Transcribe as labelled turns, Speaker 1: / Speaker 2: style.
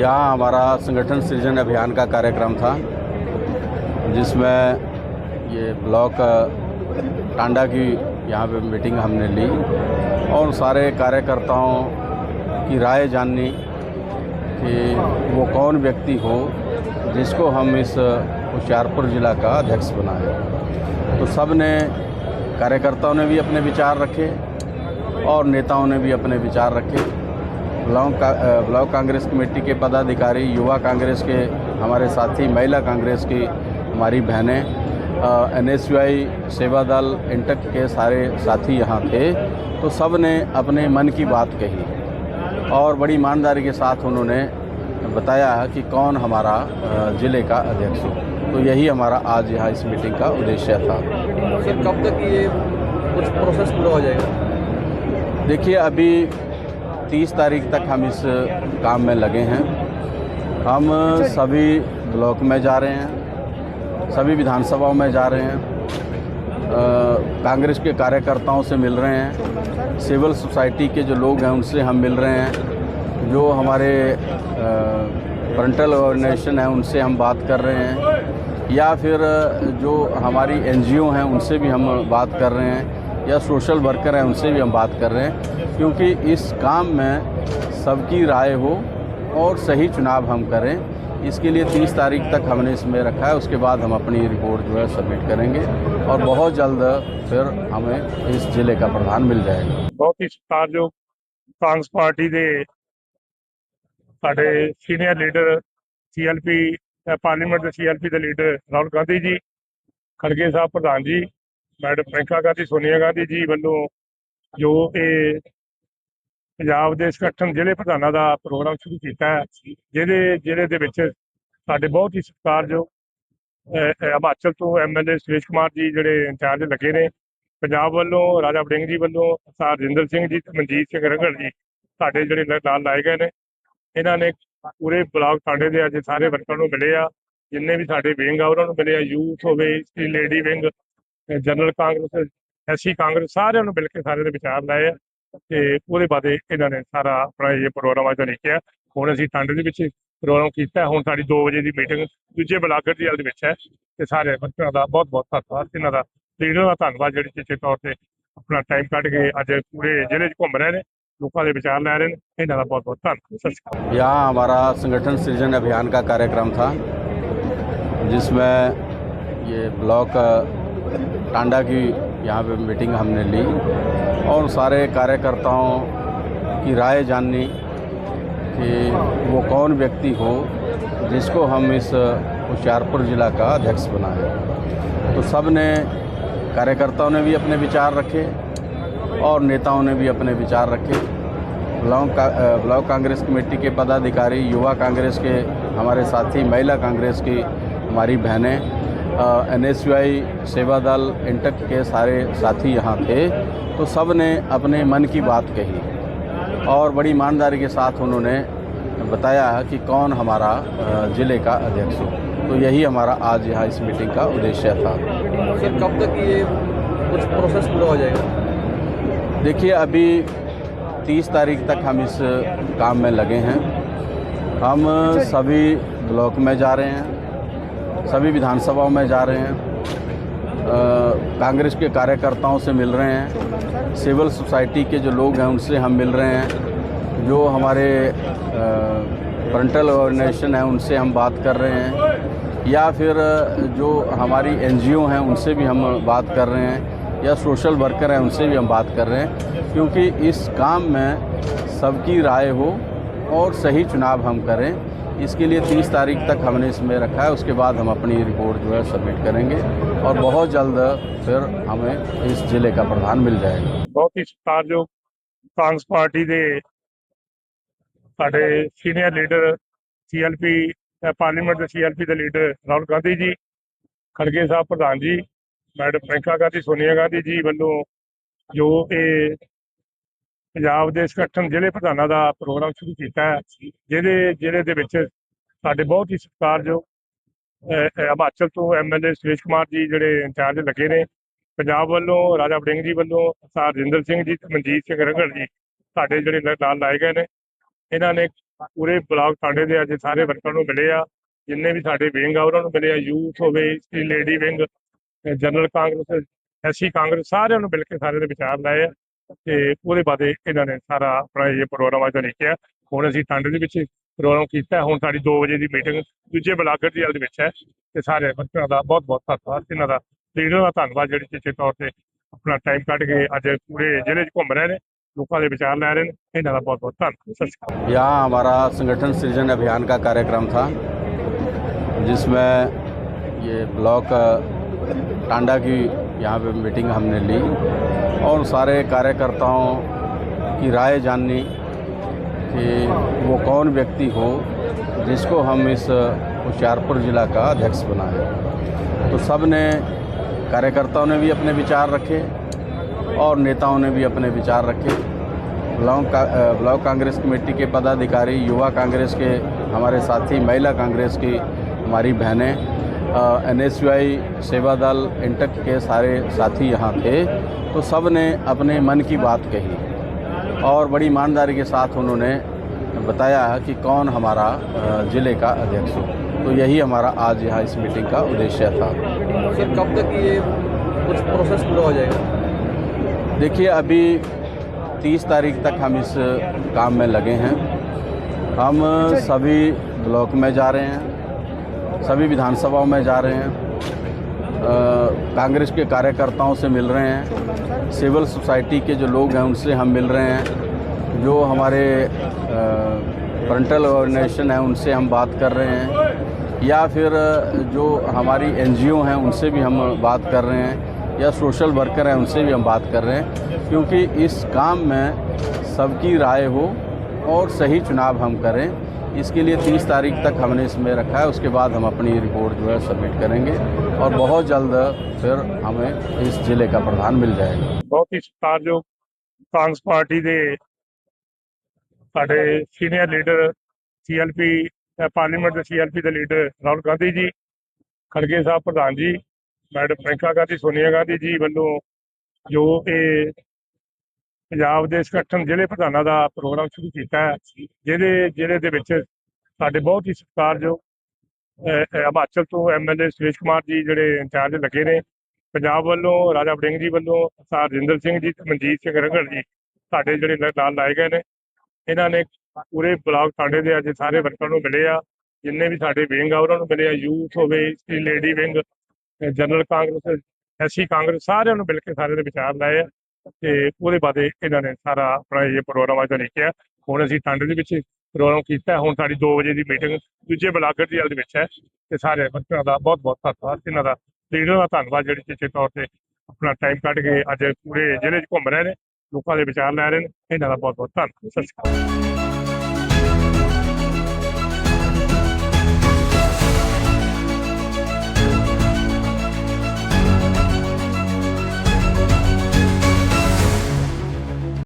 Speaker 1: यहाँ हमारा संगठन सृजन अभियान का कार्यक्रम था, जिसमें ये ब्लॉक टांडा की यहाँ पे मीटिंग हमने ली और सारे कार्यकर्ताओं की राय जाननी कि वो कौन व्यक्ति हो जिसको हम इस होशियारपुर ज़िला का अध्यक्ष बनाए। तो सबने कार्यकर्ताओं ने भी अपने विचार रखे और नेताओं ने भी अपने विचार रखे। ब्लॉक का ब्लॉक कांग्रेस कमेटी के पदाधिकारी युवा कांग्रेस के हमारे साथी महिला कांग्रेस की हमारी बहनें एन एस सेवा दल इंटक के सारे साथी यहाँ थे। तो सबने अपने मन की बात कही और बड़ी ईमानदारी के साथ उन्होंने बताया कि कौन हमारा ज़िले का अध्यक्ष हो। तो यही हमारा आज यहाँ इस मीटिंग का उद्देश्य था।
Speaker 2: फिर कब तक ये कुछ प्रोसेस पूरा हो जाएगा?
Speaker 1: देखिए अभी तीस तारीख तक हम इस काम में लगे हैं। हम सभी ब्लॉक में जा रहे हैं, सभी विधानसभाओं में जा रहे हैं कांग्रेस के कार्यकर्ताओं से मिल रहे हैं, सिविल सोसाइटी के जो लोग हैं उनसे हम मिल रहे हैं, जो हमारे फ्रंटल ऑर्गेनाइजेशन है उनसे हम बात कर रहे हैं, या फिर जो हमारी एनजीओ हैं उनसे भी हम बात कर रहे हैं, या सोशल वर्कर हैं उनसे भी हम बात कर रहे हैं। क्योंकि इस काम में सबकी राय हो और सही चुनाव हम करें इसके लिए 30 तारीख तक हमने इसमें रखा है उसके बाद हम अपनी रिपोर्ट जो है सबमिट करेंगे और बहुत जल्द फिर हमें इस ज़िले का प्रधान मिल जाएगा
Speaker 3: ਬਹੁਤ ਹੀ ਸਤਿਕਾਰਯੋਗ ਕਾਂਗਰਸ ਪਾਰਟੀ ਦੇ ਸਾਡੇ ਸੀਨੀਅਰ ਲੀਡਰ ਸੀਐਲਪੀ ਪਾਰਲੀਮੈਂਟ ਦੇ ਸੀਐਲਪੀ ਦੇ ਲੀਡਰ ਰਾਹੁਲ ਗਾਂਧੀ ਜੀ ਖੜਗੇ ਸਾਹਿਬ ਪ੍ਰਧਾਨ ਜੀ ਮੈਡਮ ਪ੍ਰਿੰਕਾ ਗਾਂਧੀ ਸੋਨੀਆ ਗਾਂਧੀ ਜੀ ਵੱਲੋਂ ਜੋ ਇਹ ਪੰਜਾਬ ਦੇ ਸੰਗਠਨ ਜ਼ਿਲ੍ਹੇ ਪ੍ਰਧਾਨਾਂ ਦਾ ਪ੍ਰੋਗਰਾਮ ਸ਼ੁਰੂ ਕੀਤਾ ਹੈ ਜਿਹਦੇ ਜ਼ਿਲ੍ਹੇ ਦੇ ਵਿੱਚ ਸਾਡੇ ਬਹੁਤ ਹੀ ਸਤਿਕਾਰਯੋਗ ਅਹ, ਹਿਮਾਚਲ ਤੋਂ ਐਮਐਲਏ ਸੁਰੇਸ਼ ਕੁਮਾਰ ਜੀ ਜਿਹੜੇ ਇੰਚਾਰਜ ਲੱਗੇ ਨੇ ਪੰਜਾਬ ਵੱਲੋਂ ਰਾਜਾ ਵੜਿੰਗ ਜੀ ਵੱਲੋਂ ਸਰਦਾਰ ਰਜਿੰਦਰ ਸਿੰਘ ਜੀ ਤੇ ਮਨਜੀਤ ਸਿੰਘ ਰੰਗੜ ਜੀ ਸਾਡੇ ਜਿਹੜੇ ਨਾਲ ਲਾਏ ਗਏ ਨੇ। ਇਹਨਾਂ ਨੇ ਪੂਰੇ ਬਲਾਕ ਸਾਡੇ ਦੇ ਅੱਜ ਸਾਰੇ ਵਰਕਰਾਂ ਨੂੰ ਮਿਲੇ ਆ ਜਿੰਨੇ ਵੀ ਸਾਡੇ ਵਿੰਗ ਆ ਉਹਨਾਂ ਨੂੰ ਮਿਲੇ ਆ ਯੂਥ ਹੋਵੇ ਇਸਤਰੀ lady wing general Congress SC Congress ਸਾਰਿਆਂ ਨੂੰ ਮਿਲ ਕੇ ਸਾਰੇ ਦੇ ਵਿਚਾਰ ਲਾਏ ਆ। ਤੇ ਉਹਦੇ ਬਾਅਦ ਇਹ- ਇਹਨਾਂ ਨੇ ਸਾਰਾ ਆਪਣਾ ਇਹ ਪ੍ਰੋਗਰਾਮ ਅੱਜ ਲਿਖਿਆ ਹੁਣ ਅਸੀਂ ਟਾਂਡੇ ਦੇ ਵਿੱਚ ਪ੍ਰੋਗਰਾਮ ਕੀਤਾ ਹੁਣ ਸਾਡੀ 2 ਵਜੇ ਦੀ ਮੀਟਿੰਗ ਦੂਜੇ ਬਲਾਕ ਦੀ ਦੇ ਵਿੱਚ ਹੈ ਤੇ ਸਾਰੇ ਵਰਕਰਾਂ ਦਾ ਬਹੁਤ ਬਹੁਤ ਧੰਨਵਾਦ ਇਹਨਾਂ ਦਾ ਲੀਡਰ ਦਾ ਧੰਨਵਾਦ ਜਿਹੜੇ ਚਿੱਟੇ ਤੌਰ ਤੇ ਆਪਣਾ ਟਾਈਮ ਕੱਢ ਕੇ ਅੱਜ ਪੂਰੇ ਜ਼ਿਲ੍ਹੇ 'ਚ ਘੁੰਮ ਰਹੇ ਨੇ ਲੋਕਾਂ ਦੇ ਵਿਚਾਰ ਲੈ ਰਹੇ ਨੇ ਇਹਨਾਂ ਦਾ ਬਹੁਤ ਬਹੁਤ ਧੰਨਵਾਦ ਸਤਿ ਸ਼੍ਰੀ ਅਕਾਲ
Speaker 1: यहाँ हमारा संगठन सृजन अभियान का कार्यक्रम था जिसमें ये ब्लॉक टांडा की यहाँ पे मीटिंग हमने ली और सारे कार्यकर्ताओं की राय जाननी कि वो कौन व्यक्ति हो जिसको हम इस होशियारपुर ज़िला का अध्यक्ष बनाए। तो सबने कार्यकर्ताओं ने भी अपने विचार रखे और नेताओं ने भी अपने विचार रखे। ब्लॉक का, ब्लॉक कांग्रेस कमेटी के पदाधिकारी, युवा कांग्रेस के हमारे साथी, महिला कांग्रेस की हमारी बहनें एन एस यू आई सेवा दल इंटक के सारे साथी यहाँ थे तो सबने अपने मन की बात कही। और बड़ी ईमानदारी के साथ उन्होंने बताया कि कौन हमारा ज़िले का अध्यक्ष हो। तो यही हमारा आज यहाँ इस मीटिंग का उद्देश्य था।
Speaker 2: सर कब तक ये कुछ प्रोसेस पूरा हो जाएगा?
Speaker 1: देखिए अभी तीस तारीख तक हम इस काम में लगे हैं। हम सभी ब्लॉक में जा रहे हैं। सभी विधानसभाओं में जा रहे हैं। कांग्रेस के कार्यकर्ताओं से मिल रहे हैं। सिविल सोसाइटी के जो लोग हैं, उनसे हम मिल रहे हैं। जो हमारे फ्रंटल ऑर्गेनाइजेशन है, उनसे हम बात कर रहे हैं। या फिर, जो हमारी एनजीओ हैं, उनसे भी हम बात कर रहे हैं। या सोशल वर्कर हैं, उनसे भी हम बात कर रहे हैं। क्योंकि इस काम में सबकी राय हो और सही चुनाव हम करें। इसके लिए 30 तारीख तक हमने इसमें रखा है उसके बाद हम अपनी रिपोर्ट जो है सबमिट करेंगे और बहुत जल्द फिर हमें इस ज़िले का प्रधान मिल जाएगा
Speaker 3: ਬਹੁਤ ਹੀ ਸਤਿਕਾਰਯੋਗ ਕਾਂਗਰਸ ਪਾਰਟੀ ਦੇ ਸਾਡੇ ਸੀਨੀਅਰ ਲੀਡਰ ਸੀਐਲਪੀ ਪਾਰਲੀਮੈਂਟ ਦੇ ਸੀਐਲਪੀ ਦੇ ਲੀਡਰ ਰਾਹੁਲ ਗਾਂਧੀ ਜੀ ਖੜਗੇ ਸਾਹਿਬ ਪ੍ਰਧਾਨ ਜੀ ਮੈਡਮ ਪ੍ਰਿੰਕਾ ਗਾਂਧੀ ਸੋਨੀਆ ਗਾਂਧੀ ਜੀ ਵੱਲੋਂ ਜੋ ਇਹ ਪੰਜਾਬ ਦੇ ਸੰਗਠਨ ਜ਼ਿਲ੍ਹੇ ਪ੍ਰਧਾਨਾਂ ਦਾ ਪ੍ਰੋਗਰਾਮ ਸ਼ੁਰੂ ਕੀਤਾ ਹੈ ਜਿਹਦੇ ਜ਼ਿਲ੍ਹੇ ਦੇ ਵਿੱਚ ਸਾਡੇ ਬਹੁਤ ਹੀ ਸਤਿਕਾਰਯੋਗ ਅਹ, ਹਿਮਾਚਲ ਤੋਂ ਐਮਐਲਏ ਸੁਰੇਸ਼ ਕੁਮਾਰ ਜੀ ਜਿਹੜੇ ਇੰਚਾਰਜ ਲੱਗੇ ਨੇ। ਪੰਜਾਬ ਵੱਲੋਂ ਰਾਜਾ ਵੜਿੰਗ ਜੀ ਵੱਲੋਂ ਸਰਦਾਰ ਰਜਿੰਦਰ ਸਿੰਘ ਜੀ ਤੇ ਮਨਜੀਤ ਸਿੰਘ ਰੰਗੜ ਜੀ ਸਾਡੇ ਜਿਹੜੇ ਨਾਲ ਲਾਏ ਗਏ ਨੇ। ਇਹਨਾਂ ਨੇ ਪੂਰੇ ਬਲਾਕ ਸਾਡੇ ਦੇ ਅੱਜ ਸਾਰੇ ਵਰਕਰਾਂ ਨੂੰ ਮਿਲੇ ਆ ਜਿੰਨੇ ਵੀ ਸਾਡੇ ਵਿੰਗ ਆ ਉਹਨਾਂ ਨੂੰ ਮਿਲੇ ਆ ਯੂਥ ਹੋਵੇ ਇਸਤਰੀ lady wing general Congress SC Congress ਸਾਰਿਆਂ ਨੂੰ ਮਿਲ ਕੇ ਸਾਰੇ ਦੇ ਵਿਚਾਰ ਲਾਏ ਆ। ਤੇ ਉਹਦੇ ਬਾਅਦ ਇਹਨਾਂ ਨੇ ਸਾਰਾ ਆਪਣਾ ਇਹ ਪ੍ਰੋਗਰਾਮ ਅੱਜ ਲਿਖਿਆ ਹੁਣ ਅਸੀਂ ਟੰਡ ਦੇ ਵਿੱਚ ਪ੍ਰੋਗਰਾਮ ਕੀਤਾ ਹੁਣ ਸਾਡੀ 2 ਵਜੇ ਦੀ ਮੀਟਿੰਗ ਦੂਜੇ ਬਲਾਕਰ ਦੀ ਹਾਲ ਦੇ ਵਿੱਚ ਹੈ ਤੇ ਸਾਰੇ ਵਰਕਰਾਂ ਦਾ ਬਹੁਤ ਬਹੁਤ ਧੰਨਵਾਦ ਇਹਨਾਂ ਦਾ ਲੀਡਰ ਦਾ ਧੰਨਵਾਦ ਜਿਹੜੇ ਚਿੱਟੇ ਤੌਰ ਤੇ ਆਪਣਾ ਟਾਈਮ ਕੱਢ ਕੇ ਅੱਜ ਪੂਰੇ ਜ਼ਿਲ੍ਹੇ 'ਚ ਘੁੰਮ ਰਹੇ ਨੇ ਲੋਕਾਂ ਦੇ ਵਿਚਾਰ ਲੈ ਰਹੇ ਨੇ ਇਹਨਾਂ ਦਾ ਬਹੁਤ ਬਹੁਤ ਧੰਨਵਾਦ ਸਤਿ ਸ਼੍ਰੀ ਅਕਾਲ
Speaker 1: यहाँ हमारा संगठन सृजन अभियान का कार्यक्रम था जिसमें ये ब्लॉक टांडा की यहाँ पे मीटिंग हमने ली और सारे कार्यकर्ताओं की राय जाननी कि वो कौन व्यक्ति हो जिसको हम इस होशियारपुर ज़िला का अध्यक्ष बनाए। तो सबने कार्यकर्ताओं ने भी अपने विचार रखे और नेताओं ने भी अपने विचार रखे। ब्लॉक का ब्लॉक कांग्रेस कमेटी के पदाधिकारी, युवा कांग्रेस के, हमारे साथी, महिला कांग्रेस की हमारी बहनें एन एस सेवा दल इंटक के सारे साथी यहाँ थे तो सबने अपने मन की बात कही। और बड़ी ईमानदारी के साथ उन्होंने बताया कि कौन हमारा ज़िले का अध्यक्ष हो। तो यही हमारा आज यहाँ इस मीटिंग का उद्देश्य था।
Speaker 2: सर कब तक ये कुछ प्रोसेस पूरा हो जाएगा?
Speaker 1: देखिए अभी तीस तारीख तक हम इस काम में लगे हैं। हम सभी ब्लॉक में जा रहे हैं। सभी विधानसभाओं में जा रहे हैं। कांग्रेस के कार्यकर्ताओं से मिल रहे हैं। सिविल सोसाइटी के जो लोग हैं, उनसे हम मिल रहे हैं। जो हमारे फ्रंटल ऑर्गेनाइजेशन है, उनसे हम बात कर रहे हैं। या फिर, जो हमारी एनजीओ हैं, उनसे भी हम बात कर रहे हैं। या सोशल वर्कर हैं, उनसे भी हम बात कर रहे हैं। क्योंकि इस काम में सबकी राय हो और सही चुनाव हम करें। इसके लिए 30 तारीख तक हमने इसमें रखा है उसके बाद हम अपनी रिपोर्ट जो है सबमिट करेंगे और बहुत जल्द फिर हमें इस ज़िले का प्रधान मिल जाएगा
Speaker 3: ਬਹੁਤ ਹੀ ਸਤਿਕਾਰਯੋਗ ਕਾਂਗਰਸ ਪਾਰਟੀ ਦੇ ਸਾਡੇ ਸੀਨੀਅਰ ਲੀਡਰ ਸੀਐਲਪੀ ਪਾਰਲੀਮੈਂਟ ਦੇ ਸੀਐਲਪੀ ਦੇ ਲੀਡਰ ਰਾਹੁਲ ਗਾਂਧੀ ਜੀ ਖੜਗੇ ਸਾਹਿਬ ਪ੍ਰਧਾਨ ਜੀ ਮੈਡਮ ਪ੍ਰਿੰਕਾ ਗਾਂਧੀ ਸੋਨੀਆ ਗਾਂਧੀ ਜੀ ਵੱਲੋਂ ਜੋ ਇਹ ਪੰਜਾਬ ਦੇ ਸੰਗਠਨ ਜ਼ਿਲ੍ਹੇ ਪ੍ਰਧਾਨਾਂ ਦਾ ਪ੍ਰੋਗਰਾਮ ਸ਼ੁਰੂ ਕੀਤਾ ਹੈ ਜਿਹਦੇ ਜ਼ਿਲ੍ਹੇ ਦੇ ਵਿੱਚ ਸਾਡੇ ਬਹੁਤ ਹੀ ਸਤਿਕਾਰਯੋਗ ਅਹ, ਹਿਮਾਚਲ ਤੋਂ ਐਮਐਲਏ ਸੁਰੇਸ਼ ਕੁਮਾਰ ਜੀ ਜਿਹੜੇ ਇੰਚਾਰਜ ਲੱਗੇ ਨੇ ਪੰਜਾਬ ਵੱਲੋਂ ਰਾਜਾ ਵੜਿੰਗ ਜੀ ਵੱਲੋਂ ਸਰਦਾਰ ਰਜਿੰਦਰ ਸਿੰਘ ਜੀ ਤੇ ਮਨਜੀਤ ਸਿੰਘ ਰੰਗੜ ਜੀ ਸਾਡੇ ਜਿਹੜੇ ਨਾਲ- ਲਾਏ ਗਏ ਨੇ। ਇਹਨਾਂ ਨੇ ਪੂਰੇ ਬਲਾਕ ਸਾਡੇ ਦੇ ਅੱਜ ਸਾਰੇ ਵਰਕਰਾਂ ਨੂੰ ਮਿਲੇ ਆ ਜਿੰਨੇ ਵੀ ਸਾਡੇ ਵਿੰਗ ਆ ਉਹਨਾਂ ਨੂੰ ਮਿਲੇ ਆ ਯੂਥ ਹੋਵੇ ਇਸਤਰੀ lady wing general Congress SC Congress ਸਾਰਿਆਂ ਨੂੰ ਮਿਲ ਕੇ ਸਾਰੇ ਦੇ ਵਿਚਾਰ ਲਾਏ ਆ। ਤੇ ਉਹਦੇ ਬਾਅਦ ਇਹਨਾਂ ਨੇ ਸਾਰਾ ਆਪਣਾ ਇਹ ਪ੍ਰੋਗਰਾਮ ਅੱਜ ਲਿਖਿਆ ਹੁਣ ਅਸੀਂ ਟੰਡ ਦੇ ਵਿੱਚ ਪ੍ਰੋਗਰਾਮ ਕੀਤਾ, ਹੁਣ ਸਾਡੀ 2 ਵਜੇ ਦੀ ਮੀਟਿੰਗ ਦੂਜੇ ਬਲਾਕਰ ਦੀ ਦੇ ਵਿੱਚ ਹੈ ਤੇ ਸਾਰੇ ਵਰਕਰਾਂ ਦਾ ਬਹੁਤ ਬਹੁਤ ਧੰਨਵਾਦ। ਇਹਨਾਂ ਦਾ ਲੀਡਰ ਦਾ ਧੰਨਵਾਦ ਜਿਹੜੇ ਚੇਚੇ ਤੌਰ ਤੇ ਆਪਣਾ ਟਾਈਮ ਕੱਢ ਕੇ ਅੱਜ ਪੂਰੇ ਜ਼ਿਲ੍ਹੇ 'ਚ ਘੁੰਮ ਰਹੇ ਨੇ, ਲੋਕਾਂ ਦੇ ਵਿਚਾਰ ਲੈ ਰਹੇ ਨੇ। ਇਹਨਾਂ ਦਾ ਬਹੁਤ ਬਹੁਤ ਧੰਨਵਾਦ। ਸਤਿ ਸ਼੍ਰੀ ਅਕਾਲ।